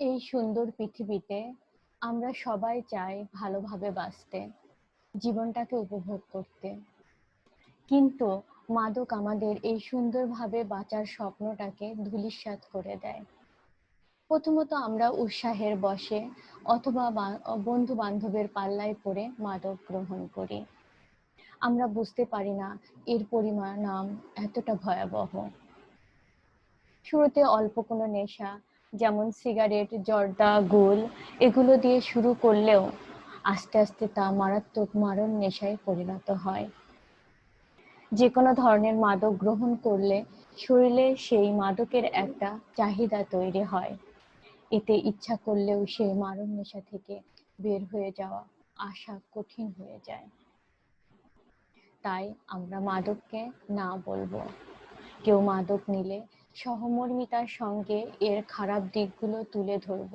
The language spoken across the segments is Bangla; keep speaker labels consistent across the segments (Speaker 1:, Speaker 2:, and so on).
Speaker 1: এই সুন্দর পৃথিবীতে আমরা সবাই চাই ভালোভাবে বাঁচতে, জীবনটাকে উপভোগ করতে। কিন্তু মাদক আমাদের এই সুন্দরভাবে বাঁচার স্বপ্নটাকে ধূলিসাৎ করে দেয়। প্রথমত আমরা উৎসাহের বসে অথবা বন্ধু বান্ধবের পাল্লায় পড়ে মাদক গ্রহণ করি। আমরা বুঝতে পারি না এর পরিমাণ এতটা ভয়াবহ। শুরুতে অল্প কোনো নেশা যেমন সিগারেট, জর্দা, গোল, এগুলো দিয়ে শুরু করলেও আস্তে আস্তে তা মারাত্মক মারণ নেশায় পরিণত হয়। যে কোনো ধরনের মাদক গ্রহণ করলে শরীরে সেই মাদকের একটা চাহিদা তৈরি হয়। এতে ইচ্ছা করলেও সেই মারণ নেশা থেকে বের হয়ে যাওয়া আশা কঠিন হয়ে যায়। তাই আমরা মাদককে না বলব। কেউ মাদক নিলে সহমর্মিতার সঙ্গে এর খারাপ দিকগুলো তুলে ধরব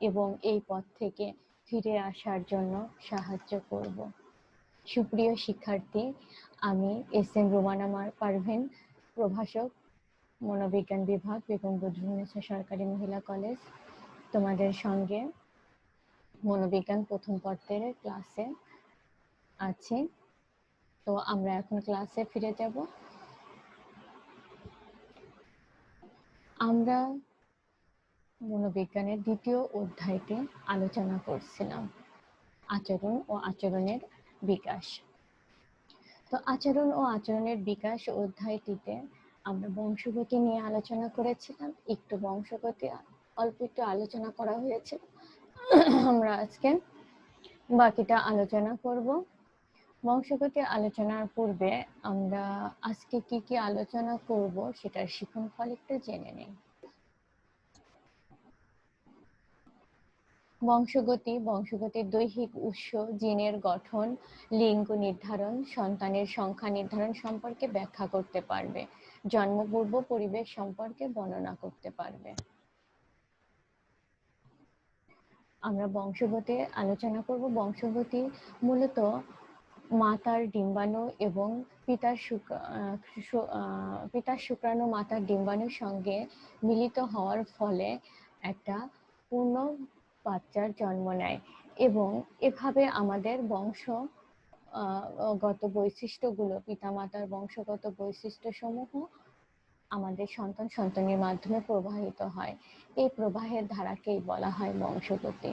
Speaker 1: এবং এই পথ থেকে ফিরে আসার জন্য সাহায্য করব। সুপ্রিয় শিক্ষার্থী, আমি এস এম রোমানামার পারভেন, প্রভাষক, মনোবিজ্ঞান বিভাগ বেগম বদরুন্নেসা সরকারি মহিলা কলেজ। তোমাদের সঙ্গে মনোবিজ্ঞান প্রথম পত্রের ক্লাসে আছি। তো আমরা এখন ক্লাসে ফিরে যাব। আমরা মনোবিজ্ঞানের দ্বিতীয় অধ্যায়তে আলোচনা করছিলাম, আচরণ ও আচরণের বিকাশ। তো আচরণ ও আচরণের বিকাশ অধ্যায়টিতে আমরা বংশগতি নিয়ে আলোচনা করেছিলাম। একটু বংশগতি, অল্প একটু আলোচনা করা হয়েছে। আমরা আজকে বাকিটা আলোচনা করব। বংশগতি আলোচনার পূর্বে আমরা আজকে কি কি আলোচনা করব সেটার শিখন ফল একটু জেনে নেই। বংশগতি, বংশগতির দৈহিক উৎস, জিনের গঠন, লিঙ্গ নির্ধারণ, সন্তানের সংখ্যা নির্ধারণ সম্পর্কে ব্যাখ্যা করতে পারবে। জন্মপূর্ব পরিবেশ সম্পর্কে বর্ণনা করতে পারবে। আমরা বংশগতি আলোচনা করব। বংশগতি মূলত মাতার ডিম্বাণু এবং পিতার পিতার শুক্রাণু মাতার ডিম্বাণুর সঙ্গে মিলিত হওয়ার ফলে একটা পূর্ণ বাচ্চার জন্ম নেয় এবং এভাবে আমাদের বংশ গত বৈশিষ্ট্যগুলো, পিতামাতার বংশগত বৈশিষ্ট্য সমূহ আমাদের সন্তান সন্তানের মাধ্যমে প্রবাহিত হয়। এই প্রবাহের ধারাকেই বলা হয় বংশগতি।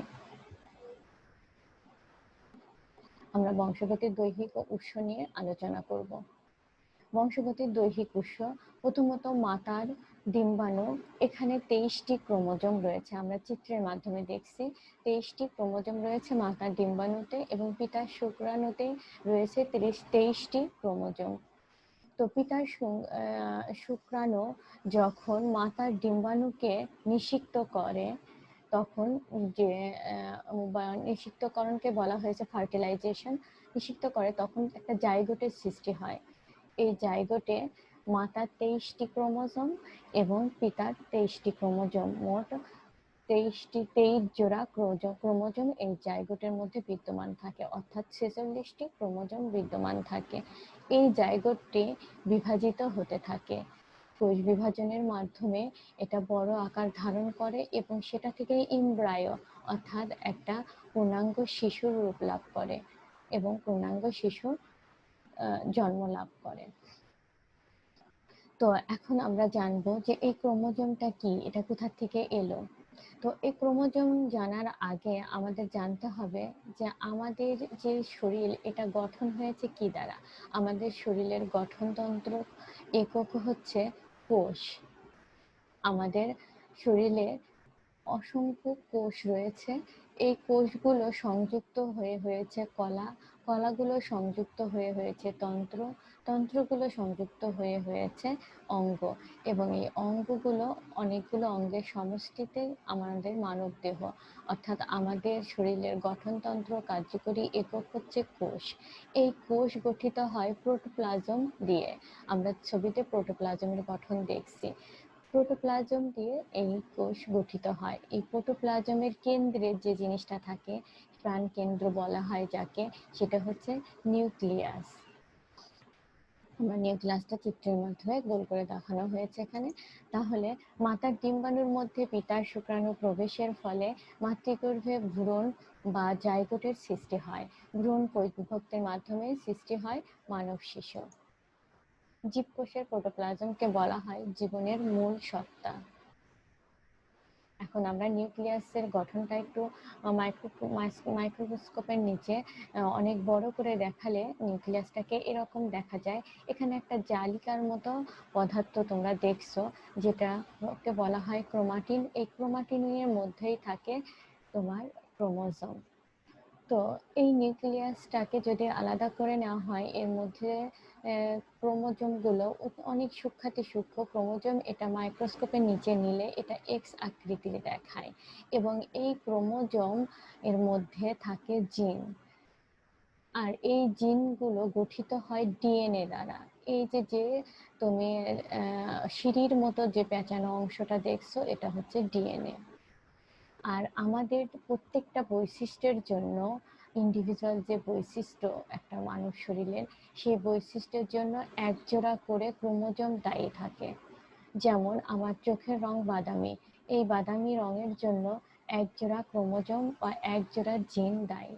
Speaker 1: আমরা বংশগতির দৈহিক ও উৎস নিয়ে আলোচনা করব। বংশগতির দৈহিক উৎস, প্রথমত মাতার ডিম্বাণু, এখানে তেইশটি ক্রোমোজোম রয়েছে। আমরা চিত্রের মাধ্যমে দেখছি তেইশটি ক্রোমোজোম রয়েছে মাতার ডিম্বাণুতে এবং পিতার শুক্রাণুতে রয়েছে তিরিশ, তেইশটি ক্রোমোজোম। তো পিতার শুক্রাণু যখন মাতার ডিম্বাণুকে নিষিক্ত করে তখন যে নিষিক্তকরণকে বলা হয়েছে ফার্টিলাইজেশন নিষিক্ত করে তখন একটা জায়গোটের সৃষ্টি হয়। এই জায়গোটে মাতার তেইশটি ক্রোমোজোম এবং পিতার তেইশটি ক্রোমোজোম। মোট তেইশটি, তেইশ জোড়া ক্রোমোজোম এই জায়গোটের মধ্যে বিদ্যমান থাকে। অর্থাৎ ছেচল্লিশটি ক্রোমোজোম বিদ্যমান থাকে। এই জায়গোটটি বিভাজিত হতে থাকে। কোষ বিভাজনের মাধ্যমে এটা বড় আকার ধারণ করে এবং সেটা থেকে ইমব্রায় অর্থাৎ একটা পূর্ণাঙ্গ শিশুর রূপ লাভ করে এবং পূর্ণাঙ্গ শিশুর জন্ম লাভ করে। তো এখন আমরা জানব যে এই ক্রোমোজোমটা কি, এটা কোথা থেকে এলো? তো এই ক্রোমোজোম জানার আগে আমাদের জানতে হবে যে আমাদের যে শরীর, এটা গঠন হয়েছে কি দ্বারা? আমাদের শরীরের গঠনতন্ত্র একক হচ্ছে কোষ। আমাদের শরীরে অসংখ্য কোষ রয়েছে। এই কোষগুলো সংযুক্ত হয়ে হয়েছে কলা। কলাগুলো সংযুক্ত হয়ে হয়েছে তন্ত্র। তন্ত্রগুলো সংযুক্ত হয়ে হয়েছে অঙ্গ এবং এই অঙ্গগুলো অনেকগুলো অঙ্গের সমষ্টিতে আমাদের মানব দেহ, অর্থাৎ আমাদের শরীরের গঠনতন্ত্র কার্যকরী একক হচ্ছে কোষ। এই কোষ গঠিত হয় প্রোটোপ্লাজম দিয়ে। আমরা ছবিতে প্রোটোপ্লাজমের গঠন দেখছি। প্রোটোপ্লাজম দিয়ে এই কোষ গঠিত হয়। এই প্রোটোপ্লাজমের কেন্দ্রে যে জিনিসটা থাকে প্রাণ কেন্দ্র বলা হয় যাকে, সেটা হচ্ছে নিউক্লিয়াস। আমার গ্লাসটা চিত্রের মাধ্যমে গোল করে দেখানো হয়েছে এখানে। তাহলে মাতার ডিম্বাণুর মধ্যে পিতার শুক্রাণু প্রবেশের ফলে মাতৃগর্ভে ভ্রূণ বা জাইগোটের সৃষ্টি হয়। ভ্রূণ পরিবিভক্তের মাধ্যমে সৃষ্টি হয় মানব শিশু। জীবকোষের প্রোটোপ্লাজমকে বলা হয় জীবনের মূল সত্তা। এখন আমরা নিউক্লিয়াসের গঠনটা একটু মাইক্রোস্কোপের নিচে অনেক বড় করে দেখালে নিউক্লিয়াসটাকে এরকম দেখা যায়। এখানে একটা জালিকার মতো পদার্থ তোমরা দেখছ যেটাকে বলা হয় ক্রোমাটিন। এই ক্রোমাটিনের মধ্যেই থাকে তোমার ক্রোমোজোম। তো এই নিউক্লিয়াসটাকে যদি আলাদা করে নেওয়া হয়, এর মধ্যে ক্রোমোজোমগুলো অনেক সূক্ষাতি সূক্ষ্ম ক্রোমোজোম এটা মাইক্রোস্কোপের নিচে নিলে এটা এক্স আকৃতির দেখায় এবং এই ক্রোমোজোম এর মধ্যে থাকে জিন। আর এই জিনগুলো গঠিত হয় ডিএনএ দ্বারা। এই যে যে তুমি সিঁড়ির মতো যে পেঁচানো অংশটা দেখছ, এটা হচ্ছে ডিএনএ। আর আমাদের প্রত্যেকটা বৈশিষ্ট্যের জন্য ইন্ডিভিজুয়াল যে বৈশিষ্ট্য একটা মানুষ শরীরের, সেই বৈশিষ্ট্যের জন্য একজোড়া করে ক্রোমোজোম দায়ী থাকে। যেমন আমার চোখের রং বাদামি, এই বাদামি রঙের জন্য একজোড়া ক্রোমোজোম বা একজোড়া জিন দায়ী।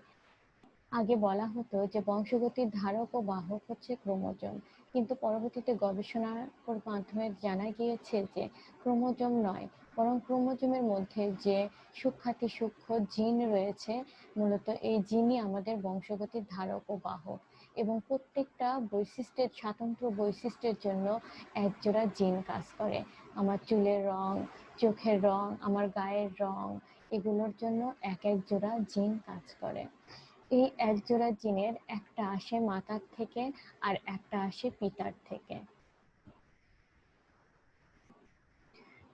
Speaker 1: আগে বলা হতো যে বংশগতির ধারক ও বাহক হচ্ছে ক্রোমোজোম। কিন্তু পরবর্তীতে গবেষণার মাধ্যমে জানা গিয়েছে যে ক্রোমোজোম নয়, বরং ক্রোমোজোমের মধ্যে যে সূক্ষাতি সূক্ষ্ম জিন রয়েছে, মূলত এই জিনই আমাদের বংশগতির ধারক ও বাহক। এবং প্রত্যেকটা বৈশিষ্ট্যের, স্বাতন্ত্র বৈশিষ্ট্যের জন্য একজোড়া জিন কাজ করে। আমার চুলের রং, চোখের রং, আমার গায়ের রং, এগুলোর জন্য এক এক জোড়া জিন কাজ করে। এই এক জোড়া জিনের একটা আসে মাতার থেকে আর একটা আসে পিতার থেকে।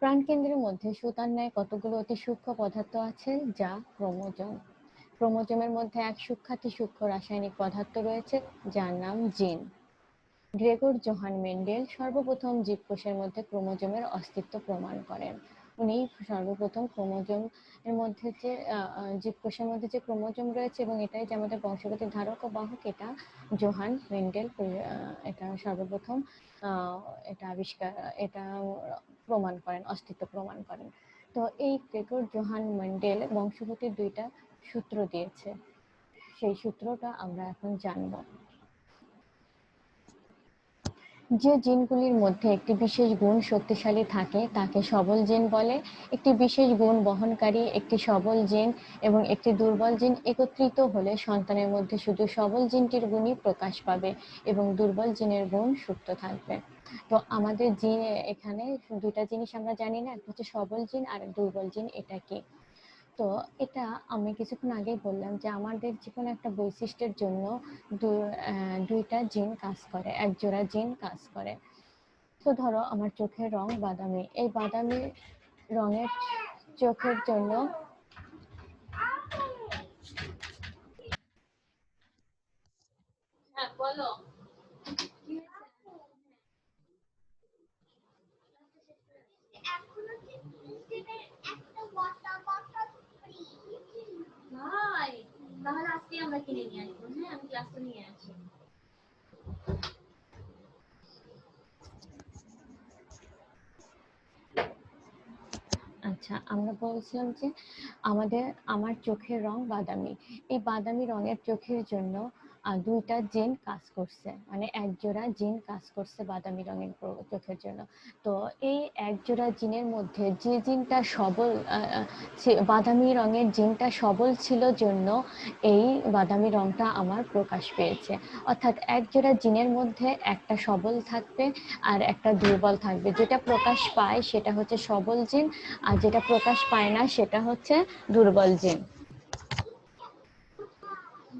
Speaker 1: প্রাণকেন্দ্রের মধ্যে সুতার ন্যায় কতগুলো অতি সূক্ষ্ম পদার্থ আছে? যা ক্রোমোজোম। ক্রোমোজোমের মধ্যে এক সূক্ষাতি সূক্ষ্ম রাসায়নিক পদার্থ রয়েছে, যার নাম জিন। গ্রেগর জোহান মেন্ডেল সর্বপ্রথম জীবকোষের মধ্যে ক্রোমোজোমের অস্তিত্ব প্রমাণ করেন। উনি সর্বপ্রথম ক্রোমোজোম এর মধ্যে যে জীবকোষের মধ্যে যে ক্রোমোজোম রয়েছে এবং এটাই যে আমাদের বংশগতির ধারক ও বাহক, এটা জোহান মেন্ডেল এটা সর্বপ্রথম এটা আবিষ্কার, এটা প্রমাণ করেন, অস্তিত্ব প্রমাণ করেন। তো এই গ্রেগর জোহান মেন্ডেল বংশগতির দুইটা সূত্র দিয়েছে। সেই সূত্রটা আমরা এখন জানব। যে জিনগুলির মধ্যে একটি বিশেষ গুণ শক্তিশালী থাকে, তাকে সবল জিন বলে। একটি বিশেষ গুণ বহনকারী, একটি সবল জিন এবং একটি দুর্বল জিন একত্রিত হলে সন্তানের মধ্যে শুধু সবল জিনটির গুণই প্রকাশ পাবে এবং দুর্বল জিনের গুণ সুপ্ত থাকবে। তো আমাদের জিন এখানে দুটা জিনিস আমরা জানি না হচ্ছে সবল জিন আর দুর্বল জিন, এটা কি? তো এটা আমি কিছুক্ষণ আগেই বললাম যে আমাদের যে কোনো একটা বৈশিষ্ট্যের জন্য দুইটা জিন কাজ করে এক জোড়া জিন কাজ করে। তো ধরো আমার চোখের রং বাদামি। এই বাদামি রঙের চোখের জন্য হ্যাঁ বলো।
Speaker 2: তাহলে আজকে আমরা কিনে নিয়ে আসব হ্যাঁ? আমি নিয়ে আসি।
Speaker 1: আচ্ছা আমরা বলছিলাম যে আমাদের, আমার চোখের রং বাদামি। এই বাদামি রঙের চোখের জন্য দুইটা জিন কাজ করছে মানে এক জোড়া জিন কাজ করছে বাদামি রঙের চোখের জন্য। তো এই এক জোড়া জিনের মধ্যে যে জিনটা সবল বাদামি রঙের জিনটা সবল ছিল জন্য এই বাদামি রংটা আমার প্রকাশ পেয়েছে। অর্থাৎ এক জোড়া জিনের মধ্যে একটা সবল থাকবে আর একটা দুর্বল থাকবে। যেটা প্রকাশ পায় সেটা হচ্ছে সবল জিন আর যেটা প্রকাশ পায় না সেটা হচ্ছে দুর্বল জিন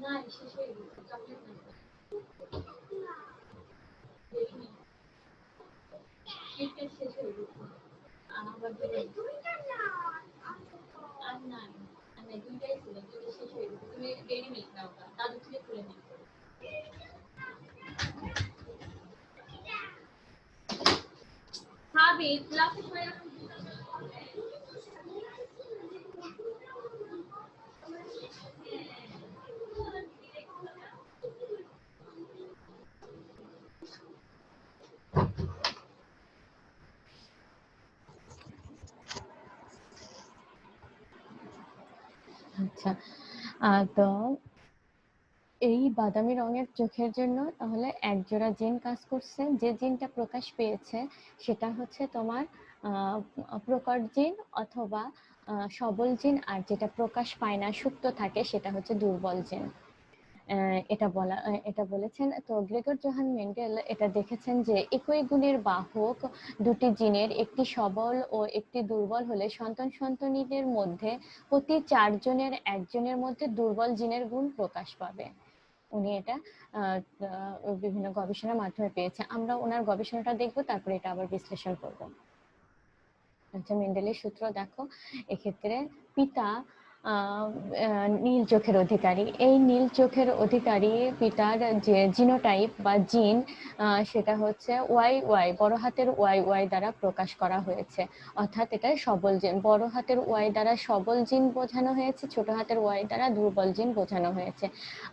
Speaker 2: না শীতের শেষ হয়ে গেছে আবার আর না আমি
Speaker 1: আচ্ছা। তো এই বাদামি রঙের চোখের জন্য তাহলে এক জোড়া জিন কাজ করছে। যে জিনটা প্রকাশ পেয়েছে সেটা হচ্ছে তোমার প্রকট জিন অথবা সবল জিন। আর যেটা প্রকাশ পায় না, সুপ্ত থাকে সেটা হচ্ছে দুর্বল জিন। এটা বলা এটা বলেছেন। তো গ্রেগর জোহান মেন্ডেল এটা দেখেছেন যে একই গুণের বাহক দুটি জিনের একটি সবল ও একটি দুর্বল হলে সন্তান সন্তানীদের মধ্যে প্রতি চারজনের একজনের মধ্যে দুর্বল জিনের গুণ প্রকাশ পাবে। উনি এটা বিভিন্ন গবেষণার মাধ্যমে পেয়েছে। আমরা ওনার গবেষণাটা দেখব, তারপরে এটা আবার বিশ্লেষণ করব। আচ্ছা মেন্ডেলের সূত্র দেখো। এক্ষেত্রে পিতা নীল চোখের অধিকারী। এই নীল চোখের অধিকারী পিতার যে জিনোটাইপ বা জিন সেটা হচ্ছে ওয়াই ওয়াই, বড় হাতের ওয়াই ওয়াই দ্বারা প্রকাশ করা হয়েছে। অর্থাৎ এটা সবল জিন। বড় হাতের ওয়াই দ্বারা সবল জিন বোঝানো হয়েছে, ছোট হাতের ওয়াই দ্বারা দুর্বল জিন বোঝানো হয়েছে।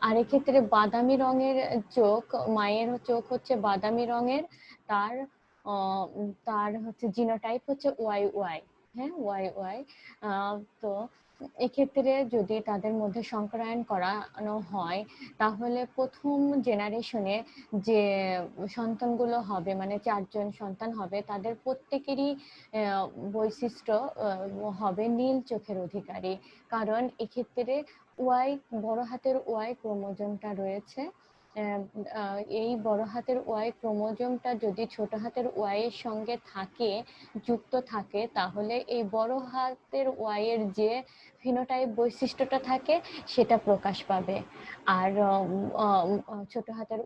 Speaker 1: আর এক্ষেত্রে বাদামি রঙের চোখ, মায়ের চোখ হচ্ছে বাদামি রঙের, তার তার হচ্ছে জিনোটাইপ হচ্ছে ওয়াই ওয়াই। হ্যাঁ ওয়াই ওয়াই। তো এক্ষেত্রে যদি তাদের মধ্যে সংকরায়ন করানো হয়, তাহলে প্রথম জেনারেশনে যে সন্তানগুলো হবে মানে চারজন সন্তান হবে, তাদের প্রত্যেকেরই বৈশিষ্ট্য হবে নীল চোখের অধিকারী। কারণ এক্ষেত্রে ওয়াই বড় হাতের ওয়াই ক্রোমোজোমটা রয়েছে। এই বড় হাতের ওয়াই ক্রোমোজোমটা যদি ছোট হাতের ওয়াই এর সঙ্গে থাকে, যুক্ত থাকে, তাহলে এই বড় হাতের ওয়াই এর যে ফিনোটাইপ বৈশিষ্ট্যটা থাকে, সেটা প্রকাশ পাবে। আর ছোট হাতের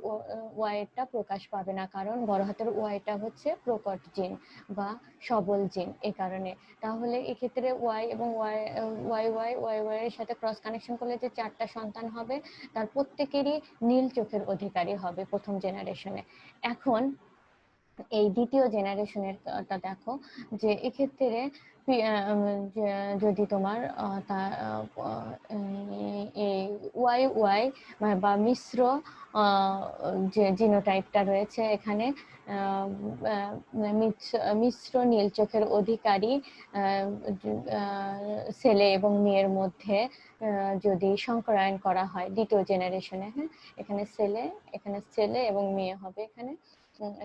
Speaker 1: ওয়াইটা প্রকাশ পাবে না, কারণ বড় হাতের ওয়াইটা হচ্ছে প্রকট জিন বা সবল জিন এই কারণে। তাহলে এক্ষেত্রে ওয়াই এবং Y Y Y Y Y এর সাথে ক্রস কানেকশন করলে যে চারটা সন্তান হবে, তার প্রত্যেকেরই নীল চোখের অধিকারী হবে প্রথম জেনারেশনে এখন এই দ্বিতীয় জেনারেশনের দেখো যে এক্ষেত্রে যদি তোমার ওয়াই ওয়াই বা মিশ্র যে জিনোটাইপটা রয়েছে এখানে আহ, মিশ্র- নীল চোখের অধিকারী ছেলে এবং মেয়ের মধ্যে যদি সংকরায়ন করা হয় দ্বিতীয় জেনারেশনে হ্যাঁ? এখানে ছেলে এখানে ছেলে এবং মেয়ে হবে এখানে।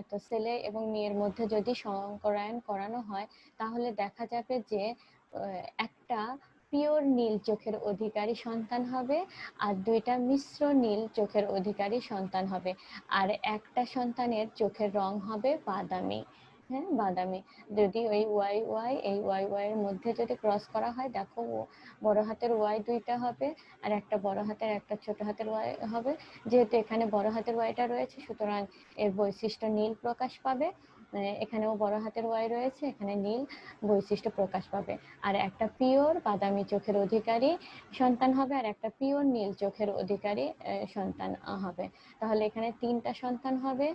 Speaker 1: তো ছেলে এবং মেয়ের মধ্যে যদি সংকরায়ন করানো হয়, তাহলে দেখা যাবে যে একটা পিওর নীল চোখের অধিকারী সন্তান হবে আর দুইটা মিশ্র নীল চোখের অধিকারী সন্তান হবে। আর একটা সন্তানের চোখের রং হবে বাদামি। হ্যাঁ বাদামি। যদি ওই ওয়াই ওয়াই এই ওয়াই ওয়াই এর মধ্যে যদি ক্রস করা হয়, দেখো বড় হাতের ওয়াই দুইটা হবে আর একটা বড় হাতের, একটা ছোট হাতের ওয়াই হবে। যেহেতু এখানে বড় হাতের ওয়াইটা রয়েছে, সুতরাং এর বৈশিষ্ট্য নীল প্রকাশ পাবে। এখানেও বড় হাতের ওয়াই রয়েছে, এখানে নীল বৈশিষ্ট্য প্রকাশ পাবে। আর একটা পিওর বাদামি চোখের অধিকারী সন্তান হবে আর একটা পিওর নীল চোখের অধিকারী সন্তান হবে। তাহলে এখানে তিনটা সন্তান হবে।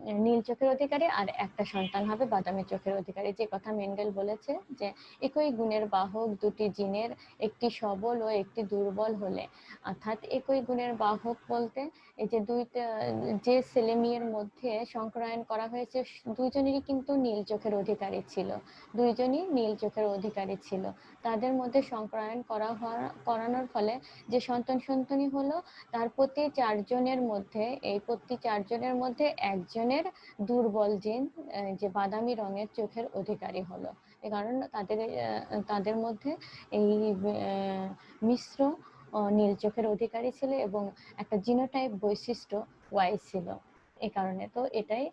Speaker 1: নীল চোখের অধিকারী আর একটা সন্তান হবে বাদামি চোখের অধিকারী। যে কথা মেন্ডেল বলেছে যে, একই গুণের বাহক দুটি জিনের একটি সবল ও একটি দুর্বল হলে। অর্থাৎ একই গুণের বাহক বলতে এই যে দুইটা, যে ছেলে মেয়ের মধ্যে সংক্রায়ন করা হয়েছে, দুইজনেরই কিন্তু নীল চোখের অধিকারী ছিল। দুইজনই নীল চোখের অধিকারী ছিল। তাদের মধ্যে সংক্রায়ন করা হওয়া- করানোর ফলে যে সন্তান সন্তানি হলো, তার প্রতি চারজনের মধ্যে, এই প্রতি চারজনের মধ্যে একজনের দুর্বল জিন যে বাদামি রঙের চোখের অধিকারী হলো। এ কারণে তাদের তাদের মধ্যে এই মিশ্র নীল চোখের অধিকারী ছিল এবং একটা জিনোটাইপ বৈশিষ্ট্য ওয়াই ছিল এই কারণে। তো এটাই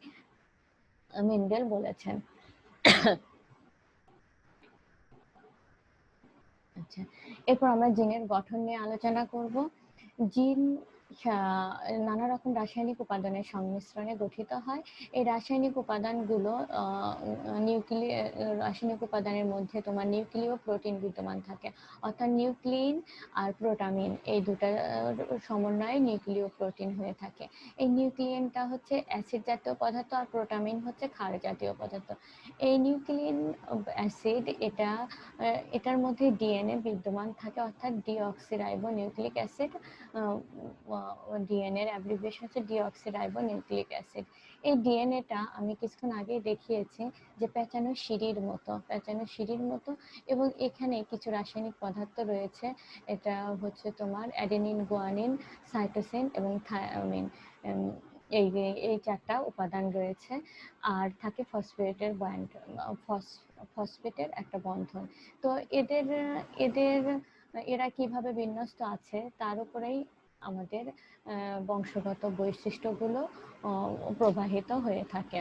Speaker 1: মেন্ডেল বলেছেন। আচ্ছা এরপর আমরা জিনের গঠন নিয়ে আলোচনা করব। জিন নানা রকম রাসায়নিক উপাদানের সংমিশ্রণে গঠিত হয়। এই রাসায়নিক উপাদানগুলো নিউক্লিয় রাসায়নিক উপাদানের মধ্যে তোমার নিউক্লিয় প্রোটিন বিদ্যমান থাকে। অর্থাৎ নিউক্লিন আর প্রোটামিন এই দুটার সমন্বয়ে নিউক্লিয় প্রোটিন হয়ে থাকে। এই নিউক্লিয়েনটা হচ্ছে অ্যাসিড জাতীয় পদার্থ আর প্রোটামিন হচ্ছে ক্ষার জাতীয় পদার্থ। এই নিউক্লিন অ্যাসিড এটা এটার মধ্যে ডিএনএ বিদ্যমান থাকে। অর্থাৎ ডিঅক্সিরাইবো নিউক্লিক অ্যাসিড ডিএনএ এর অ্যাব্রিভিয়েশন হচ্ছে ডিঅক্সিরাইবো নিউক্লিক অ্যাসিড এই ডিএনএটা আমি কিছুক্ষণ আগেই দেখিয়েছি যে পেঁচানো সিঁড়ির মতো পেঁচানো সিঁড়ির মতো এবং এখানে কিছু রাসায়নিক পদার্থ রয়েছে। এটা হচ্ছে তোমার অ্যাডেনিন গুয়ানিন সাইটোসিন এবং থায়ামিন এই এই চারটা উপাদান রয়েছে। আর থাকে ফসফেটের বন্ড ফসফেটের একটা বন্ধন। তো এদের এদের, এরা কীভাবে বিন্যস্ত আছে, তার উপরেই আমাদের বংশগত বৈশিষ্ট্যগুলো প্রবাহিত হয়ে থাকে।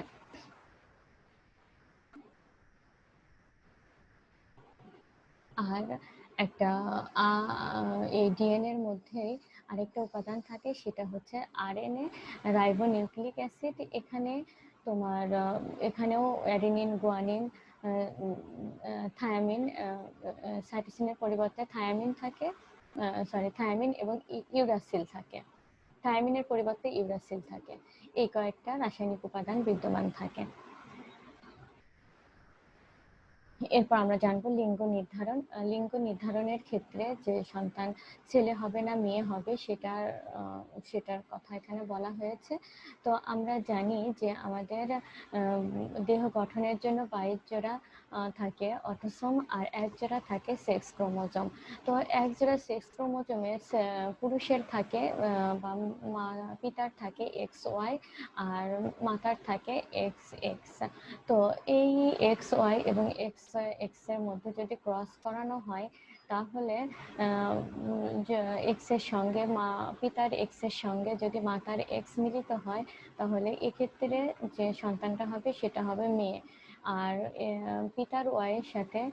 Speaker 1: আর একটা এই ডিএনএ এর মধ্যেই আরেকটা উপাদান থাকে, সেটা হচ্ছে আরএনএ রাইবোনিউক্লিক অ্যাসিড এখানে তোমার এখানেও অ্যাডেনিন গুয়ানিন থায়ামিন সাইটোসিনের পরিবর্তে থায়ামিন থাকে। সরি থায়ামিন এবং ইউরাসিল থাকে। থায়ামিনের পরিবর্তে ইউরাসিল থাকে। এই কয়েকটা রাসায়নিক উপাদান বিদ্যমান থাকে। এরপর আমরা জানব লিঙ্গ নির্ধারণ। লিঙ্গ নির্ধারণের ক্ষেত্রে যে সন্তান ছেলে হবে না মেয়ে হবে, সেটার সেটার কথা এখানে বলা হয়েছে। তো আমরা জানি যে আমাদের দেহ গঠনের জন্য বাইশ জোড়া থাকে, অটোসোম আর এক জোড়া থাকে সেক্স ক্রোমোজোম। তো এক জোড়া সেক্স ক্রোমোজোমে পুরুষের থাকে বা পিতার থাকে এক্স ওয়াই আর মাতার থাকে এক্স এক্স। তো এই এক্স ওয়াই এবং এক্স এক্সের মধ্যে যদি ক্রস করানো হয়, তাহলে এক্সের সঙ্গে মা, পিতার এক্সের সঙ্গে যদি মাতার এক্স মিলিত হয়, তাহলে এক্ষেত্রে যে সন্তানটা হবে সেটা হবে মেয়ে। আর পিতার ওয়াই এর সাথে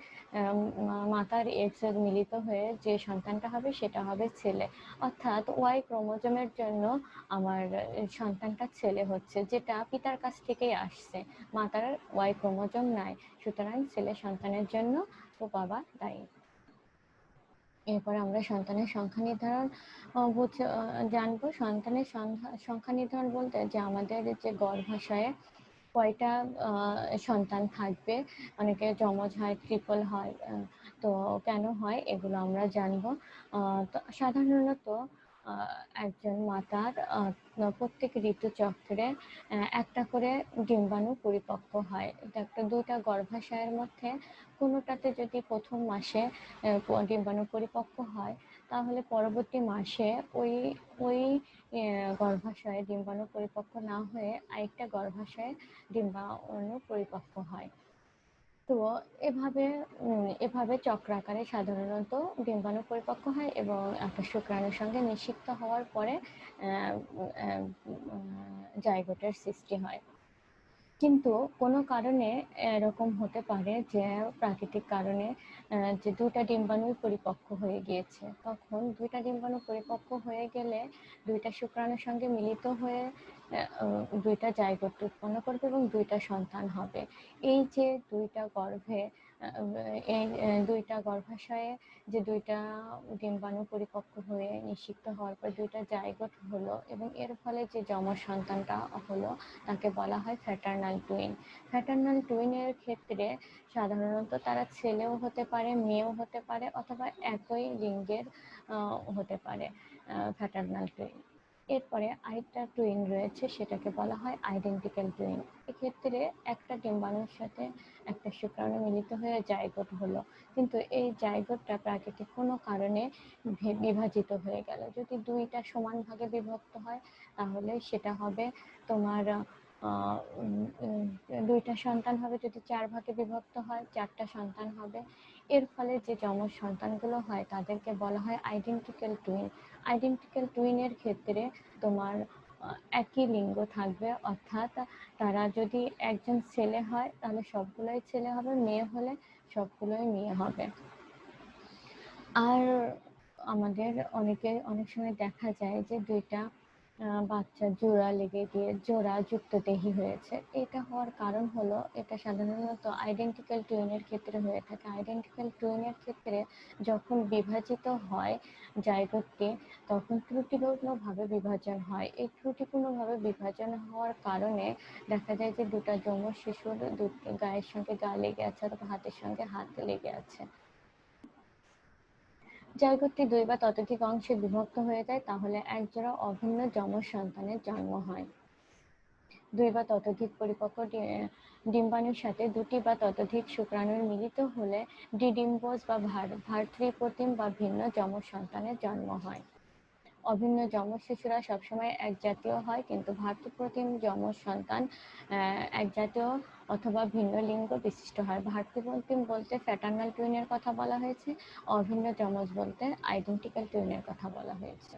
Speaker 1: মাতার এক্স মিলিত হয়ে যে সন্তানটা হবে সেটা হবে ছেলে। অর্থাৎ ওয়াই ক্রোমোজোমের জন্য আমার সন্তানটা ছেলে হচ্ছে, যেটা পিতার কাছ থেকেই আসছে। মাতার ওয়াই ক্রোমোজোম নাই, সুতরাং ছেলে সন্তানের জন্য ও বাবা দায়ী। এরপর আমরা সন্তানের সংখ্যা নির্ধারণ বুঝ- জানব। সন্তানের সংখ্যা নির্ধারণ বলতে যে আমাদের যে গর্ভাশয়ে কয়টা সন্তান থাকবে? অনেকে যমজ হয় ট্রিপল হয় তো কেন হয় এগুলো আমরা জানব। তো সাধারণত একজন মাতার প্রত্যেক ঋতুচক্রে একটা করে ডিম্বাণু পরিপক্ক হয়। একটা দুইটা গর্ভাশয়ের মধ্যে, কোনোটাতে যদি প্রথম মাসে ডিম্বাণু পরিপক্ক হয় তাহলে পরবর্তী মাসে ওই ওই গর্ভাশয়ে ডিম্বাণু পরিপক্ক না হয়ে আরেকটা গর্ভাশয়ে ডিম্বাণু পরিপক্ক হয়। তো এভাবে এভাবে চক্রাকারে সাধারণত ডিম্বাণু পরিপক্ক হয় এবং একটা শুক্রাণুর সঙ্গে নিষিক্ত হওয়ার পরে জাইগোটের সৃষ্টি হয়। কিন্তু কোনো কারণে এরকম হতে পারে যে, প্রাকৃতিক কারণে যে দুইটা ডিম্বাণুই পরিপক্ক হয়ে গিয়েছে। তখন দুইটা ডিম্বাণু পরিপক্ক হয়ে গেলে দুইটা শুক্রাণুর সঙ্গে মিলিত হয়ে দুইটা জায়গোট উৎপন্ন করবে এবং দুইটা সন্তান হবে। এই যে দুইটা গর্ভে এই দুইটা গর্ভাশয়ে যে দুইটা ডিম্বাণু পরিপক্ক হয়ে নিষিক্ত হওয়ার পর দুইটা জায়গোট হলো এবং এর ফলে যে যমজ সন্তানটা হলো, তাকে বলা হয় ফ্যাটার্নাল টুইন ফ্যাটার্নাল টুইনের ক্ষেত্রে সাধারণত তারা ছেলেও হতে পারে মেয়েও হতে পারে অথবা একই লিঙ্গের হতে পারে ফ্যাটার্নাল টুইন এরপরে আরেকটা টুইন রয়েছে, সেটাকে বলা হয় আইডেন্টিক্যাল টুইন এক্ষেত্রে একটা ডিম্বাণুর সাথে একটা শুক্রাণু মিলিত হয়ে জায়গোট হলো। কিন্তু এই জায়গোটটা প্রাকৃতিক কোনো কারণে বিভাজিত হয়ে গেল। যদি দুইটা সমান ভাগে বিভক্ত হয়, তাহলে সেটা হবে তোমার দুইটা সন্তান হবে। যদি চার ভাগে বিভক্ত হয়, চারটা সন্তান হবে। এর ফলে যে যমজ সন্তানগুলো হয়, তাদেরকে বলা হয় আইডেন্টিক্যাল টুইন আইডেন্টিক্যাল টুইনের ক্ষেত্রে তোমার একই লিঙ্গ থাকবে, অর্থাৎ তারা যদি একজন ছেলে হয়, তাহলে সবগুলোই ছেলে হবে, মেয়ে হলে সবগুলোই মেয়ে হবে। আর আমাদের অনেকে, অনেক সময় দেখা যায় যে দুইটা আহ, বাচ্চা জোড়া লেগে গিয়ে জোড়া যুক্তদেহী হয়েছে। এটা হওয়ার কারণ হলো এটা সাধারণত আইডেন্টিক্যাল টুইনের ক্ষেত্রে হয়ে থাকে। আইডেন্টিক্যাল টুইনের ক্ষেত্রে যখন বিভাজিত হয় জায়গোটটি তখন ত্রুটিপূর্ণভাবে বিভাজন হয়। এই ত্রুটিপূর্ণভাবে বিভাজন হওয়ার কারণে দেখা যায় যে দুটো যমজ শিশুর দুটো গায়ের সঙ্গে গা লেগে আছে অথবা হাতের সঙ্গে হাত লেগে আছে। জায়গোটটি দুই বা ততোধিক অংশে বিভক্ত হয়ে যায়, তাহলে একজোড়া অভিন্ন যমজ সন্তানের জন্ম হয়। দুই বা ততোধিক পরিপক্ক ডিম্বাণুর সাথে দুটি বা ততোধিক শুক্রাণুর মিলিত হলে ডিডিম্বস বা ভার- ভাতৃপ্রতিম বা ভিন্ন যমজ সন্তানের জন্ম হয়। অভিন্ন যমজ শিশুরা সবসময় এক জাতীয় হয়, কিন্তু ভাতৃপ্রতিম যমজ সন্তান এক জাতীয় অথবা ভিন্ন লিঙ্গ বিশিষ্ট হয়। ভাতৃপ্রতিম বলতে ফ্যাটার্নাল টুইনের কথা বলা হয়েছে, অভিন্ন যমজ বলতে আইডেন্টিক্যাল টুইনের কথা বলা হয়েছে।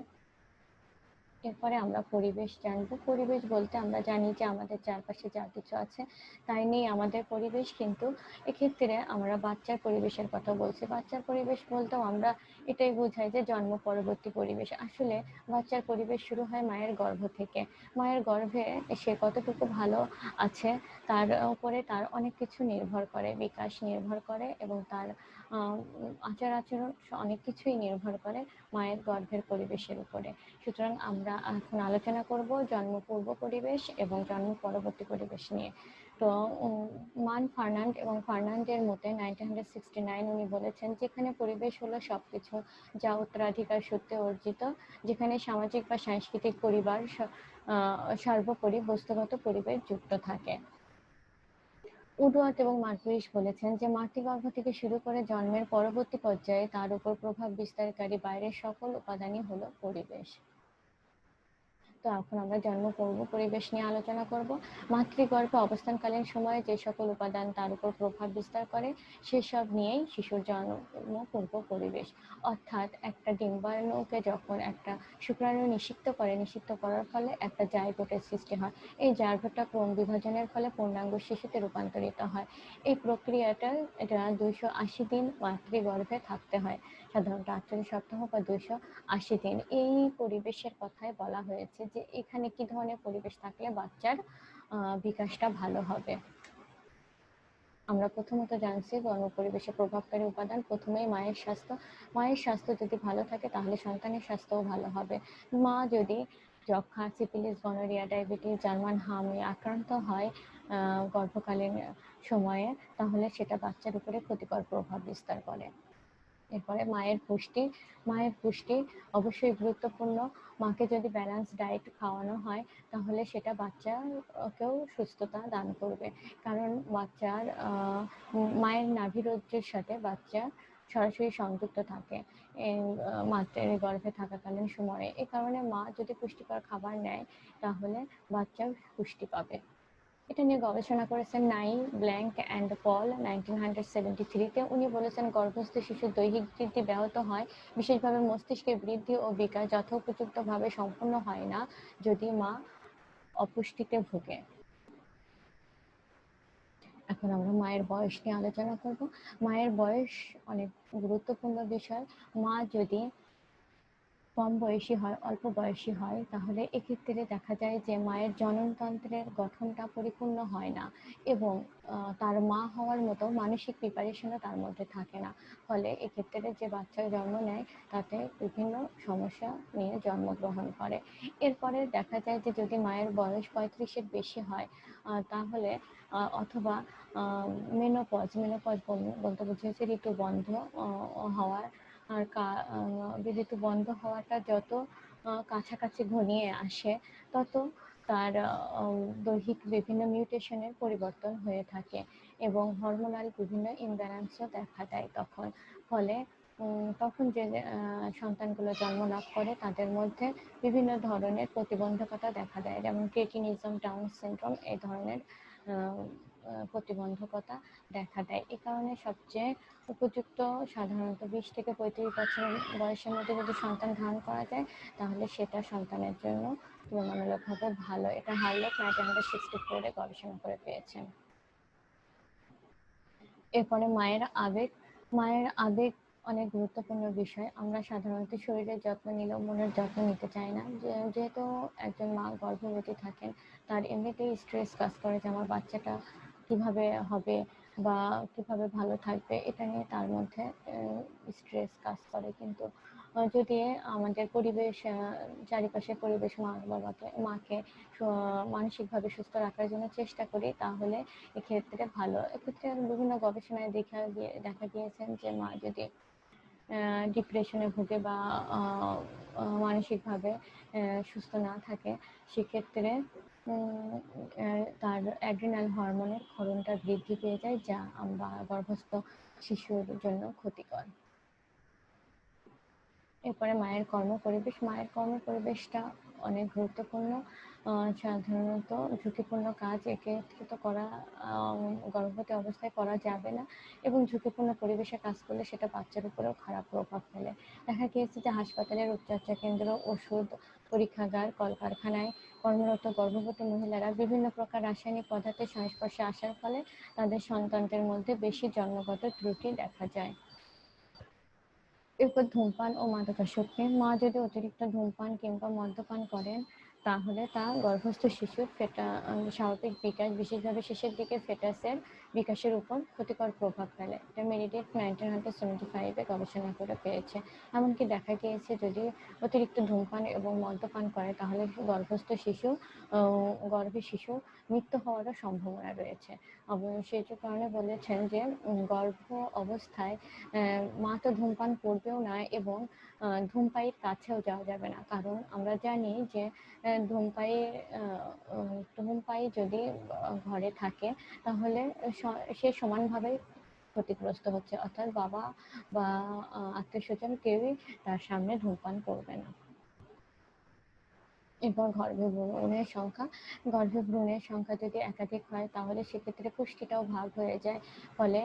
Speaker 1: এরপরে আমরা পরিবেশ জানব। পরিবেশ বলতে আমরা জানি যে আমাদের চারপাশে যা কিছু আছে তাই নিয়ে আমাদের পরিবেশ কিন্তু এক্ষেত্রে আমরা বাচ্চার পরিবেশের কথা বলছি। বাচ্চার পরিবেশ বলতেও আমরা এটাই বোঝাই যে জন্ম পরবর্তী পরিবেশ। আসলে বাচ্চার পরিবেশ শুরু হয় মায়ের গর্ভ থেকে। মায়ের গর্ভে সে কতটুকু ভালো আছে তার উপরে তার অনেক কিছু নির্ভর করে। বিকাশ নির্ভর করে এবং তার আচার আচরণ অনেক কিছুই নির্ভর করে মায়ের গর্ভের পরিবেশের উপরে। সুতরাং আমরা এখন আলোচনা করব জন্ম পূর্ব পরিবেশ এবং জন্ম পরবর্তী পরিবেশ নিয়ে। তো মান ফার্নান্ড এবং ফার্নান্ডের মতে নাইনটিন হান্ড্রেড সিক্সটি নাইন উনি বলেছেন, যেখানে পরিবেশ হলো সবকিছু যা উত্তরাধিকার সূত্রে অর্জিত, যেখানে সামাজিক বা সাংস্কৃতিক পরিবার সর্বোপরি বস্তুগত পরিবেশ যুক্ত থাকে। উডওয়ার্ড এবং মার্কুইশ বলেছেন যে মাতৃগর্ভ থেকে শুরু করে জন্মের পরবর্তী পর্যায়ে তার উপর প্রভাব বিস্তারকারী বাইরের সকল উপাদানই হলো পরিবেশ। তো এখন আমরা জন্ম পূর্ব, পরিবেশ নিয়ে আলোচনা করব। মাতৃগর্ভে অবস্থানকালীন সময়ে যে সকল উপাদান তার উপর প্রভাব বিস্তার করে, সেসব নিয়েই শিশুর জন্ম পূর্ব, পরিবেশ। অর্থাৎ একটা ডিম্বাণুকে যখন একটা শুক্রাণু নিষিক্ত করে, নিষিক্ত করার ফলে একটা জায়গোটের সৃষ্টি হয়। এই জায়গোটা ক্রম বিভাজনের ফলে পূর্ণাঙ্গ শিশুতে রূপান্তরিত হয়। এই প্রক্রিয়াটা এটা দুইশো আশি দিন মাতৃগর্ভে থাকতে হয়। সাধারণত আটচল্লিশ সপ্তাহ বা দুইশো আশি দিন। এই পরিবেশের কথাই বলা হয়েছে যে, এখানে কি ধরনের পরিবেশ থাকলে বাচ্চার বিকাশটা ভালো হবে? আমরা প্রথমত জানছি গর্ভ পরিবেশে প্রভাবকারী উপাদান। প্রথমেই মায়ের স্বাস্থ্য। মায়ের স্বাস্থ্য যদি ভালো থাকে, তাহলে সন্তানের স্বাস্থ্যও ভালো হবে। মা যদি যক্ষা সিপিলিস গনোরিয়া, ডায়াবেটিস, জার্মান হামে আক্রান্ত হয় গর্ভকালীন সময়ে, তাহলে সেটা বাচ্চার উপরে ক্ষতিকর প্রভাব বিস্তার করে। এরপরে মায়ের পুষ্টি মায়ের পুষ্টি অবশ্যই গুরুত্বপূর্ণ। মাকে যদি ব্যালেন্স ডায়েট খাওয়ানো হয় তাহলে সেটা বাচ্চাকেও সুস্থতা দান করবে। কারণ বাচ্চার মায়ের নাভিরজ্জের সাথে বাচ্চা সরাসরি সংযুক্ত থাকে। এই, আহ, মাতৃ গর্ভে থাকাকালীন সময়ে। এই কারণে মা যদি পুষ্টিকর খাবার নেয় তাহলে বাচ্চা পুষ্টি পাবে। এটা নিয়ে গবেষণা করেছেন নাই blank and Paul nineteen hundred seventy থ্রিতে। উনি বলেছেন, গর্ভস্থ শিশুর দৈহিক বৃদ্ধি ব্যাহত হয়, বিশেষভাবে মস্তিষ্কের বৃদ্ধি ও বিকাশ যথোপযুক্তভাবে সম্পূর্ণ হয় না যদি মা অপুষ্টিতে ভোগে। এখন আমরা মায়ের বয়স নিয়ে আলোচনা করব। মায়ের বয়স অনেক গুরুত্বপূর্ণ বিষয়। মা যদি কম বয়সী হয়, অল্প বয়সী হয়, তাহলে এক্ষেত্রে দেখা যায় যে মায়ের জননতন্ত্রের গঠনটা পরিপূর্ণ হয় না এবং তার মা হওয়ার মতো মানসিক প্রিপারেশনও তার মধ্যে থাকে না। ফলে এক্ষেত্রে যে বাচ্চা জন্ম নেয়, তাতে বিভিন্ন সমস্যা নিয়ে জন্মগ্রহণ করে। এরপরে দেখা যায় যে যদি মায়ের বয়স পঁয়ত্রিশের বেশি হয় তাহলে অথবা মেনোপজ মেনোপজ বলতে বুঝিয়েছে ঋতু বন্ধ হওয়ার আর ঋতু বন্ধ হওয়াটা যত কাছাকাছি ঘনিয়ে আসে, তত তার দৈহিক বিভিন্ন মিউটেশনের পরিবর্তন হয়ে থাকে এবং হরমোনাল বিভিন্ন ইমব্যালেন্সও দেখা দেয় তখন। ফলে তখন যে সন্তানগুলো জন্ম লাভ করে তাদের মধ্যে বিভিন্ন ধরনের প্রতিবন্ধকতা দেখা দেয়, যেমন ক্রেটিনিজম ডাউন সিনড্রোম এই ধরনের প্রতিবন্ধকতা দেখা দেয়। এই কারণে সবচেয়ে উপযুক্ত সাধারণত বিশ থেকে পঁয়ত্রিশ বছর বয়সের মধ্যে যদি সন্তান ধারণ করা যায়, তাহলে সেটা সন্তানের জন্য তুলনামূলকভাবে ভালো। এটা হার্লক নাইনটিন হান্ড্রেড সিক্সটি ফোরে গবেষণা করে পেয়েছেন। এরপরে মায়ের আবেগ। মায়ের আবেগ অনেক গুরুত্বপূর্ণ বিষয়। আমরা সাধারণত শরীরের যত্ন নিলেও মনের যত্ন নিতে চাই না। যেহেতু একজন মা গর্ভবতী থাকেন, তার এমনিতেই স্ট্রেস কাজ করে যে আমার বাচ্চাটা কীভাবে হবে বা কীভাবে ভালো থাকবে, এটা নিয়ে তার মধ্যে স্ট্রেস কাজ করে। কিন্তু যদি আমাদের পরিবেশ চারিপাশের পরিবেশ মা, বাবাকে, মাকে মানসিকভাবে সুস্থ রাখার জন্য চেষ্টা করি, তাহলে এক্ষেত্রে ভালো। এক্ষেত্রে বিভিন্ন গবেষণায় দেখা গিয়ে, দেখা গিয়েছেন যে মা যদি ডিপ্রেশনে ভুগে বা মানসিকভাবে সুস্থ না থাকে, সেক্ষেত্রে তার অ্যাড্রিনাল হরমোনের ক্ষরণটা বৃদ্ধি পেয়ে যায়, যা আমরা গর্ভস্থ শিশুর জন্য ক্ষতিকর। এরপরে মায়ের কর্ম পরিবেশ মায়ের কর্ম পরিবেশটা অনেক গুরুত্বপূর্ণ। সাধারণত ঝুঁকিপূর্ণ কাজ একে তো করা গর্ভবতী অবস্থায় করা যাবে না এবং ঝুঁকিপূর্ণ পরিবেশে কাজ করলে সেটা বাচ্চার উপরেও খারাপ প্রভাব ফেলে। দেখা গিয়েছে যে হাসপাতালের উচ্চর্চা কেন্দ্র, ওষুধ পরীক্ষাগার, কলকারখানায় কর্মরত গর্ভবতী মহিলারা বিভিন্ন প্রকার রাসায়নিক পদার্থের সংস্পর্শে আসার ফলে তাদের সন্তানদের মধ্যে বেশি জন্মগত ত্রুটি দেখা যায়। এরপর ধূমপান ও মাদকাসক্তি। মা যদি অতিরিক্ত ধূমপান কিংবা মদ্যপান করেন, তাহলে তা গর্ভস্থ শিশুর ফেটা স্বাভাবিক বিকাশ, বিশেষভাবে শেষের দিকে ফেটাসের বিকাশের উপর ক্ষতিকর প্রভাব ফেলে। এটা মেরিডিয়েট নাইনটিন হান্ড্রেড সেভেন্টি ফাইভে গবেষণা করে পেয়েছে। এমনকি দেখা গিয়েছে যদি অতিরিক্ত ধূমপান এবং মদ্যপান করে তাহলে গর্ভস্থ শিশু গর্ভে শিশু মৃত্যু হওয়ারও সম্ভাবনা রয়েছে। সেই কারণে বলেছেন যে গর্ভ অবস্থায় মা তো ধূমপান করবেও না এবং আহ, ধূমপায়ীর কাছেও যাওয়া যাবে না। কারণ আমরা জানি যে আহ, ধূমপায়ী ধূমপায়ী যদি ঘরে থাকে তাহলে স- সমানভাবে ক্ষতিগ্রস্ত হচ্ছে। অর্থাৎ বাবা বা আত্মীয় স্বজন কেউই তার সামনে ধূমপান করবে না। এরপর গর্ভে ভ্রূণের সংখ্যা। গর্ভে ভ্রূণের সংখ্যা যদি একাধিক হয়, তাহলে সেক্ষেত্রে পুষ্টিটাও ভাগ হয়ে যায়। ফলে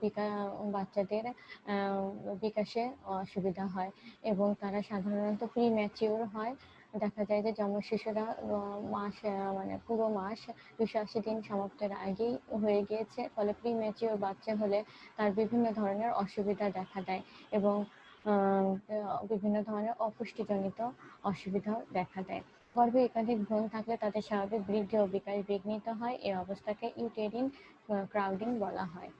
Speaker 1: বিকা- বাচ্চাদের বিকাশে অসুবিধা হয় এবং তারা সাধারণত প্রি হয়। দেখা যায় যে জন্ম শিশুরা মাস মানে পুরো মাস দুশো আশি দিন সমাপ্তের আগেই হয়ে গিয়েছে, ফলে প্রি ম্যাচিওর বাচ্চা হলে তার বিভিন্ন ধরনের অসুবিধা দেখা দেয় এবং বিভিন্ন ধরনের অপুষ্টিজনিত অসুবিধাও দেখা দেয়। গর্ভে একাধিক ভ্রূণ থাকলে তাদের স্বাভাবিক বৃদ্ধি ও বিকাশ বিঘ্নিত হয়। এই অবস্থাকে ইউটেরিন ক্রাউডিং বলা হয়।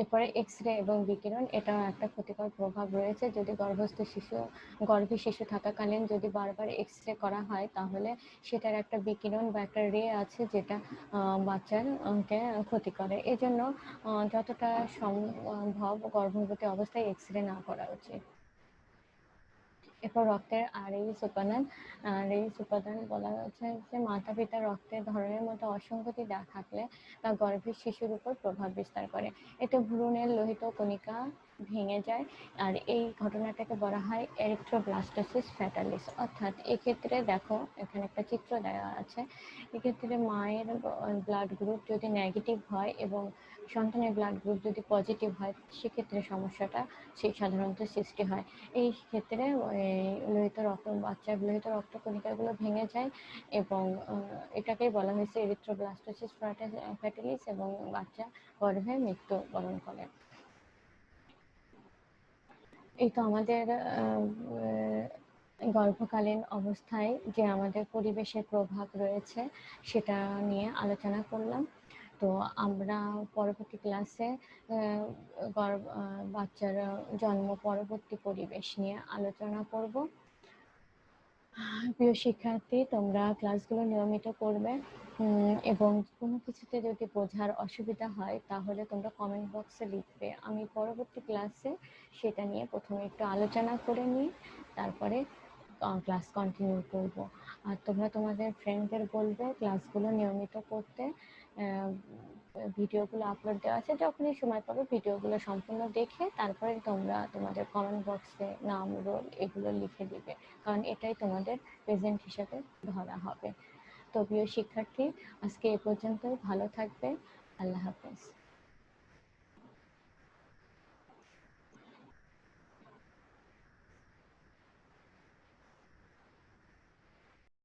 Speaker 1: এরপরে এক্স রে এবং বিকিরণ, এটাও একটা ক্ষতিকর প্রভাব রয়েছে। যদি গর্ভস্থ শিশু, গর্ভে শিশু থাকাকালীন যদি বারবার এক্স রে করা হয়, তাহলে সেটার একটা বিকিরণ বা একটা রে আছে যেটা বাচ্চার কে ক্ষতি করে। এজন্য যতটা সম্ভব গর্ভবতী অবস্থায় এক্স রে না করা উচিত। এরপর রক্তের আরএইচ উপাদান আরএইচ উপাদান বলা হচ্ছে যে মাতা পিতার রক্তের ধরনের মধ্যে অসঙ্গতি থাকলে তা গর্ভের শিশুর উপর প্রভাব বিস্তার করে। এতে ভ্রূণের লোহিত কণিকা ভেঙে যায়, আর এই ঘটনাটাকে বলা হয় এরিথ্রোব্লাস্টোসিস ফ্যাটালিস অর্থাৎ এক্ষেত্রে দেখো, এখানে একটা চিত্র দেওয়া আছে। এক্ষেত্রে মায়ের ব্লাড গ্রুপ যদি নেগেটিভ হয় এবং সন্তানের ব্লাড গ্রুপ যদি পজিটিভ হয়, সেক্ষেত্রে সমস্যাটা সেই সাধারণত সৃষ্টি হয়। এই ক্ষেত্রে লোহিত রক্ত, বাচ্চার লোহিত রক্ত কণিকাগুলো ভেঙে যায় এবং এটাকেই বলা হয়েছে এরিথ্রোব্লাস্টোসিস ফ্যাটালিস এবং বাচ্চা গর্ভে মৃত্যুবরণ করে। এই তো আমাদের গর্ভকালীন অবস্থায় যে আমাদের পরিবেশের প্রভাব রয়েছে, সেটা নিয়ে আলোচনা করলাম। তো আমরা পরবর্তী ক্লাসে বাচ্চার জন্ম পরবর্তী পরিবেশ নিয়ে আলোচনা করব। প্রিয় শিক্ষার্থী, তোমরা ক্লাসগুলো নিয়মিত করবে এবং কোনো কিছুতে যদি বোঝার অসুবিধা হয়, তাহলে তোমরা কমেন্ট বক্সে লিখবে। আমি পরবর্তী ক্লাসে সেটা নিয়ে প্রথমে একটু আলোচনা করে নিই, তারপরে ক্লাস কন্টিনিউ করব। আর তোমরা তোমাদের ফ্রেন্ডদের বলবে ক্লাসগুলো নিয়মিত করতে। ভিডিওগুলো আপলোড দেওয়া আছে যখনই সময় পাবে ভিডিওগুলো সম্পূর্ণ দেখে তারপরে তোমরা তোমাদের কমেন্ট বক্সে নাম, রোল এগুলো লিখে দিবে, কারণ এটাই তোমাদের প্রেজেন্ট হিসাবে ধরা হবে। তো প্রিয় শিক্ষার্থী, আজকে এ পর্যন্তই, ভালো থাকবে, আল্লাহ হাফেজ।